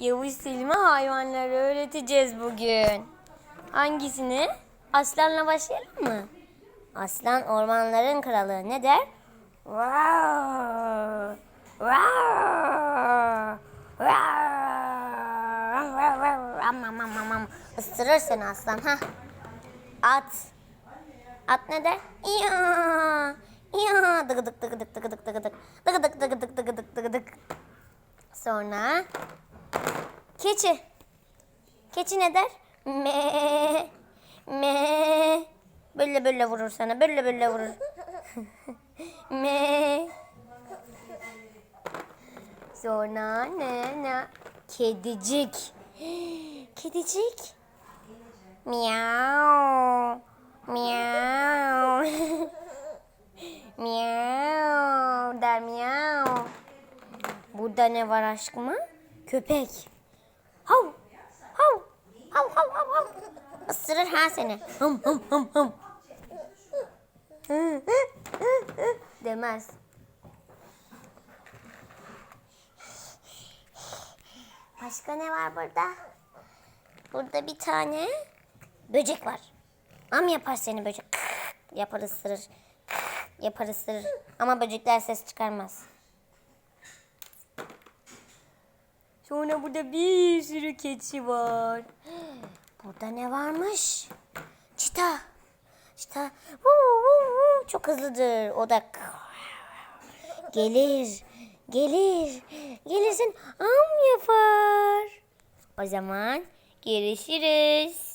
Yavuz Selim'e hayvanları öğreteceğiz bugün. Hangisini? Aslanla başlayalım mı? Aslan ormanların kralı. Ne der? Isırır seni aslan. ha. At. At ne der? Ya! Ya! Dıgıdık dıgıdık dıgıdık dıgıdık. Dıgıdık dıgıdık dıgıdık dıgıdık. Sonra keçi. Keçi ne der? Me. Me. Böyle böyle vurur sana. Böyle böyle vurur. Me. Sonra ne ne? Kedicik. Kedicik. Miau. Miau. miau der miau. Burada ne var aşkıma? Köpek. Hav. Hav. Hav hav hav hav. Isırır ha seni. Hım hım hım hım. Demez. Başka ne var burada? Burada bir tane böcek var. Am yapar seni böcek. Yapar ısırır. Yapar ısırır. Ama böcekler ses çıkarmaz. Sonra burada bir sürü keçi var. Burada ne varmış? Çita. Çita. Çok hızlıdır. O da gelir. Gelir. Gelirsin am yapar. O zaman görüşürüz.